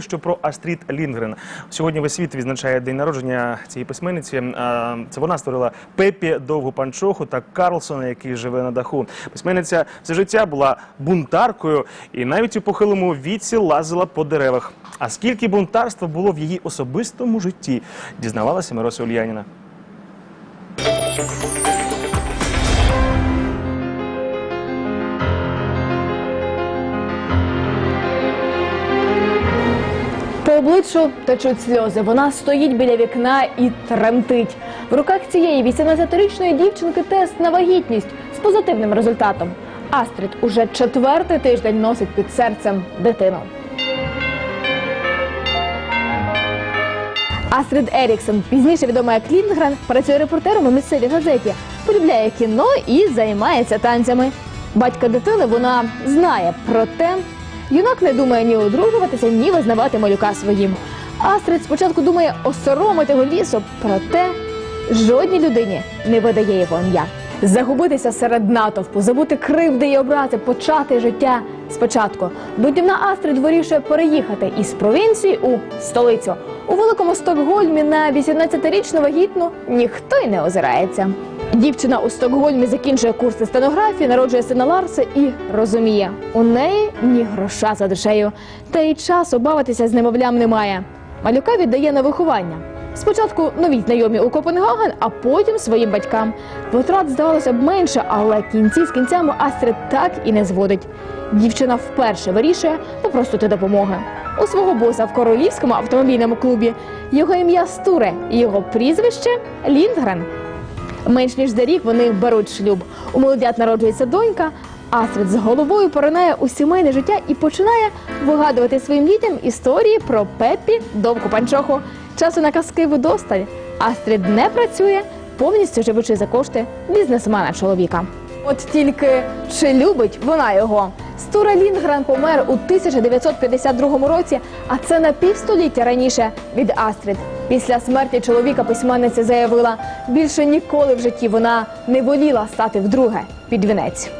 Що про Астрід Лінгрен сьогодні весь світ відзначає день народження цієї письменниці. Це вона створила Пепі довгу панчоху та Карлсона, який живе на даху. Письменниця все життя була бунтаркою і навіть у похилому віці лазила по деревах. А скільки бунтарства було в її особистому житті, дізнавалася Мирося Ульяніна. Обличчю течуть сльози. Вона стоїть біля вікна і тремтить. В руках цієї 18-річної дівчинки тест на вагітність з позитивним результатом. Астрід уже четвертий тиждень носить під серцем дитину. Астрід Еріксон, пізніше відома як Лінгрен, працює репортером у місцевій газеті, полюбляє кіно і займається танцями. Батька дитини вона знає, проте юнак не думає ні одружуватися, ні визнавати малюка своїм. Астрид спочатку думає осоромити його лісу, проте жодній людині не видає його ім'я. Загубитися серед натовпу, забути кривди і образи, почати життя спочатку. Будівна Астрид вирішує переїхати із провінції у столицю. У великому Стокгольмі на 18-річну вагітну ніхто й не озирається. Дівчина у Стокгольмі закінчує курси стенографії, народжує сина Ларса і розуміє, у неї ні гроша за душею, та й часу бавитися з немовлям немає. Малюка віддає на виховання. Спочатку нові знайомі у Копенгаген, а потім своїм батькам. Витрат здавалося б менше, але кінці з кінцями Астрид так і не зводить. Дівчина вперше вирішує попросити допомоги. У свого боса в королівському автомобільному клубі його ім'я Стуре, і його прізвище Лінгрен. Менш ніж за рік вони беруть шлюб. У молодят народжується донька. Астрид з головою поринає у сімейне життя і починає вигадувати своїм дітям історії про Пеппі, довгу панчоху. Часу на казки вдосталь. Астрид не працює, повністю живучи за кошти бізнесмена чоловіка. От тільки чи любить вона його? Стура Лінгрен помер у 1952 році, а це на півстоліття раніше від Астрид. Після смерті чоловіка письменниця заявила, більше ніколи в житті вона не воліла стати вдруге під вінець.